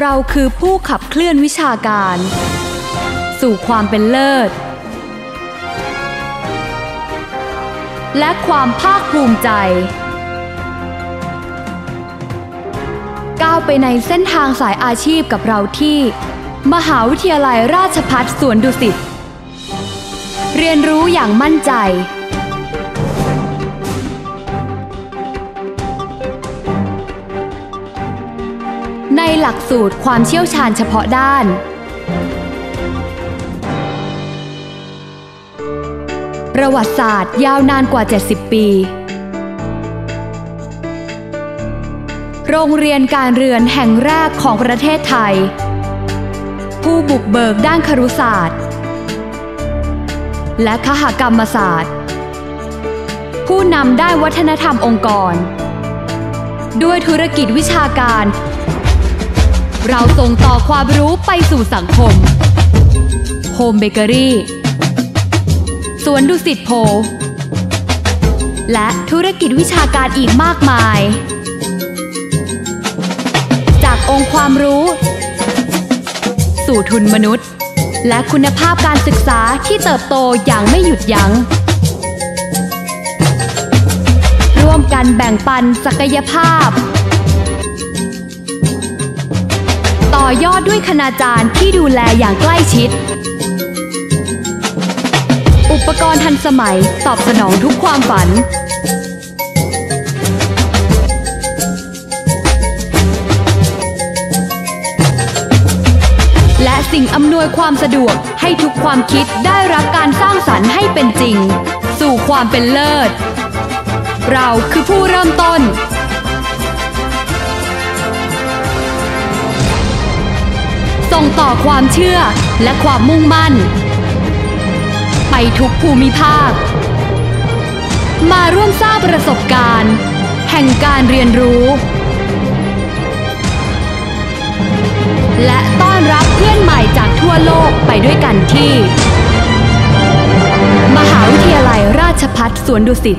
เราคือผู้ขับเคลื่อนวิชาการ สู่ความเป็นเลิศ และความภาคภูมิใจ ก้าวไปในเส้นทางสายอาชีพกับเราที่ มหาวิทยาลัยราชพัฒสวนดุสิตเรียนรู้อย่างมั่นใจ หลักสูตรความเชี่ยวชาญเฉพาะด้าน ประวัติศาสตร์ยาวนานกว่า 70 ปี โรงเรียนการเรือนแห่งแรกของประเทศไทย ผู้บุกเบิกด้านครุศาสตร์ และคหกรรมศาสตร์ ผู้นำด้านวัฒนธรรมองค์กรด้วยธุรกิจวิชาการ เราส่งต่อความรู้ไปสู่สังคม โฮมเบเกอรี่ สวนดุสิตโพ และธุรกิจวิชาการอีกมากมาย จากองค์ความรู้ สู่ทุนมนุษย์ และคุณภาพการศึกษาที่เติบโตอย่างไม่หยุดยัง้ง ร่วมกันแบ่งปันศักยภาพ ต่อยอดด้วยคณาจารย์ที่ดูแลอย่างใกล้ชิด อุปกรณ์ทันสมัยตอบสนองทุกความฝัน และสิ่งอำนวยความสะดวกให้ทุกความคิดได้รับการสร้างสรรค์ให้เป็นจริง สู่ความเป็นเลิศ เราคือผู้เริ่มต้น ส่งต่อความเชื่อและความมุ่งมั่น ไปทุกภูมิภาค มาร่วมสร้างประสบการณ์ แห่งการเรียนรู้ และต้อนรับเพื่อนใหม่จากทั่วโลกไปด้วยกันที่ มหาวิทยาลัยราชพัฒสวนดุสิต